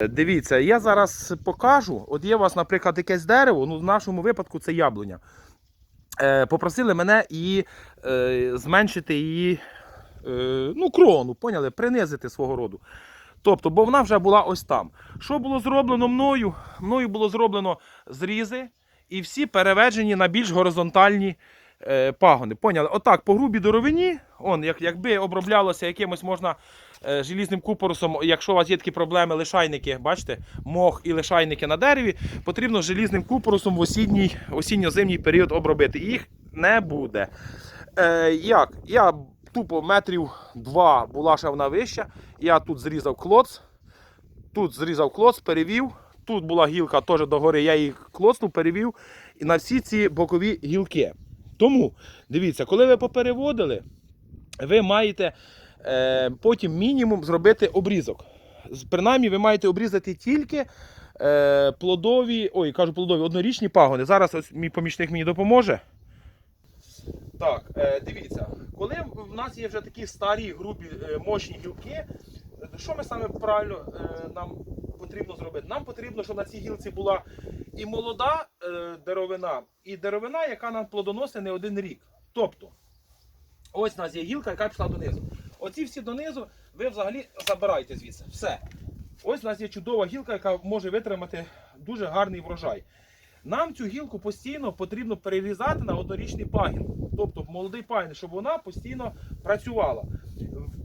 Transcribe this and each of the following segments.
Дивіться, я зараз покажу. От є у вас, наприклад, якесь дерево, ну в нашому випадку це яблуня. Е, попросили мене її е, зменшити її е, ну, крону, поняли? Принизити свого роду. Тобто, бо вона вже була ось там. Що було зроблено мною? Мною було зроблено зрізи і всі переведені на більш горизонтальні е, пагони. Поняли? Отак, по грубій деревині, он, як, якби оброблялося якимось можна желізним купорусом, якщо у вас є такі проблеми, лишайники, бачите, мох і лишайники на дереві, потрібно желізним купорусом в осінньо-зимній період обробити. Їх не буде. Е, як? Я тупо метрів два була ще вона вища. Я тут зрізав клоц, тут зрізав клоц, перевів. Тут була гілка теж догори, я її клоцнув, перевів. І на всі ці бокові гілки. Тому, дивіться, коли ви попереводили, ви маєте е, потім мінімум зробити обрізок. Принаймні, ви маєте обрізати тільки е, плодові, ой, кажу плодові, однорічні пагони. Зараз ось мій помічник мені допоможе. Так, е, дивіться, коли в нас є вже такі старі, грубі, е, мощні гілки, е, що ми саме правильно е, нам потрібно зробити? Нам потрібно, щоб на цій гілці була і молода е, деревина, і деревина, яка нам плодоносить не один рік. Тобто, ось у нас є гілка, яка пішла донизу. Оці всі донизу ви взагалі забираєте звідси. Все. Ось у нас є чудова гілка, яка може витримати дуже гарний врожай. Нам цю гілку постійно потрібно перерізати на однорічний пагін, тобто молодий пагін, щоб вона постійно працювала.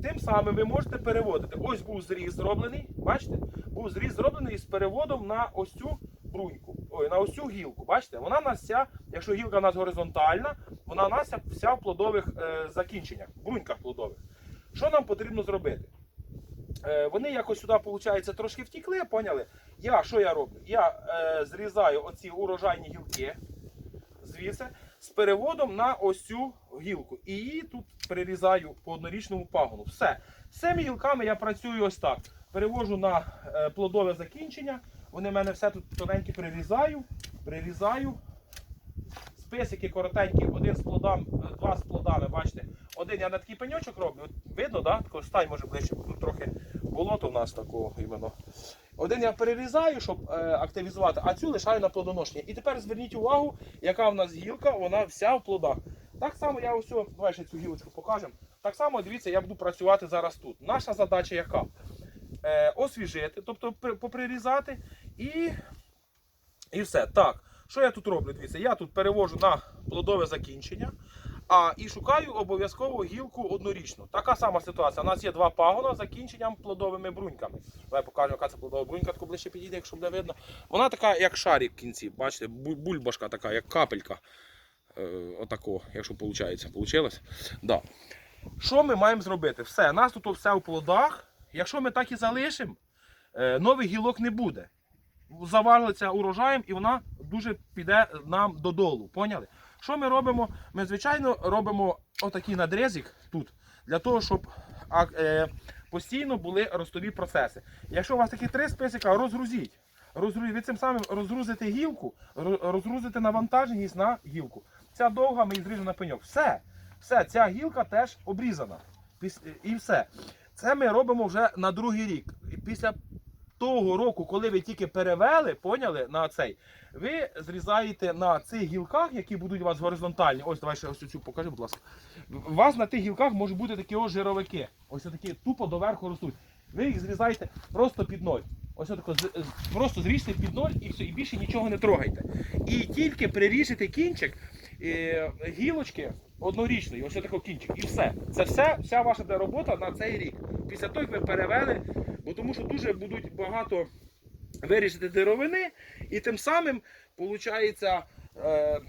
Тим самим ви можете переводити. Ось був зріз зроблений, бачите? Був зріз зроблений з переводом на ось цю бруньку, ой, на ось цю гілку. Бачите, вона у нас вся, якщо гілка у нас горизонтальна, вона у нас вся в плодових е, закінченнях, бруньках плодових. Що нам потрібно зробити? Е, вони якось сюди, виходить, трошки втікли, поняли? Я що я роблю? Я е, зрізаю оці урожайні гілки звідси з переводом на ось цю гілку. І її тут перерізаю по однорічному пагону. Все. З цими гілками я працюю ось так. Перевожу на е, плодове закінчення. Вони в мене все тут тоненькі прирізаю, прирізаю. Списики коротенькі, один з плодами, два з плодами, бачите. Один я на такий пеньочок роблю. Видно, да? Тако стань може ближче, трохи болото в нас такого іменно. Один я перерізаю, щоб е, активізувати, а цю лишаю на плодоношення. І тепер зверніть увагу, яка в нас гілка, вона вся в плодах. Так само я ось, давай ще цю гілочку покажемо. Так само, дивіться, я буду працювати зараз тут. Наша задача яка? Е, освіжити, тобто поприрізати і, і все. Так, що я тут роблю? Дивіться, я тут перевожу на плодове закінчення. А і шукаю обов'язково гілку однорічну. Така сама ситуація. У нас є два пагона з закінченням плодовими бруньками. Давай покажу, яка це плодова брунька, тако ближче підійде, якщо буде видно. Вона така, як шарик в кінці. Бачите, бульбашка така, як капелька. Е, отако, якщо виходить. Получилось? Да. Що ми маємо зробити? Все, у нас тут все в плодах. Якщо ми так і залишимо, е, нових гілок не буде. Завалиться урожаєм і вона дуже піде нам додолу. Поняли? Що ми робимо? Ми, звичайно, робимо отакий надрізик тут, для того, щоб е, постійно були ростові процеси. Якщо у вас такі три списика, розгрузіть. Ви цим самим розгрузите гілку, ро- розгрузите навантаженість на гілку. Ця довга, ми її зріжемо на пеньок. Все. Все, ця гілка теж обрізана. І все. Це ми робимо вже на другий рік. Після того року, коли ви тільки перевели, поняли на цей, ви зрізаєте на цих гілках, які будуть у вас горизонтальні. Ось давай ще ось цю покажи, будь ласка. У вас на тих гілках можуть бути такі ось жировики. Ось такі тупо доверху ростуть. Ви їх зрізаєте просто під ноль. Ось отако, з- просто зріжте під ноль і все, і більше нічого не трогайте. І тільки приріжете кінчик е, гілочки однорічної, ось такий кінчик. І все. Це все, вся ваша робота на цей рік. Після того, як ви перевели, бо тому що дуже будуть багато вирішити деревини, і тим самим виходить е,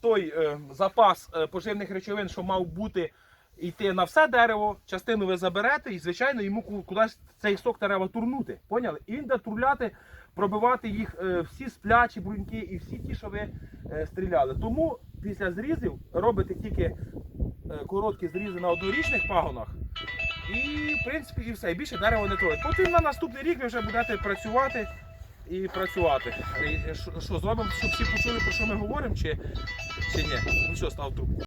той е, запас е, поживних речовин, що мав бути йти на все дерево, частину ви заберете, і звичайно йому ку- кудись цей сок треба турнути. Поняли? І він буде турляти, пробивати їх всі сплячі бруньки і всі ті, що ви стріляли. Тому після зрізів робите тільки короткі зрізи на однорічних пагонах. І, в принципі, і все. І більше дерево не троє. Потім на наступний рік ви вже будете працювати і працювати. І, е, Що, що зробимо, щоб всі почули, про що ми говоримо, чи, чи ні? Ну що, став трубку.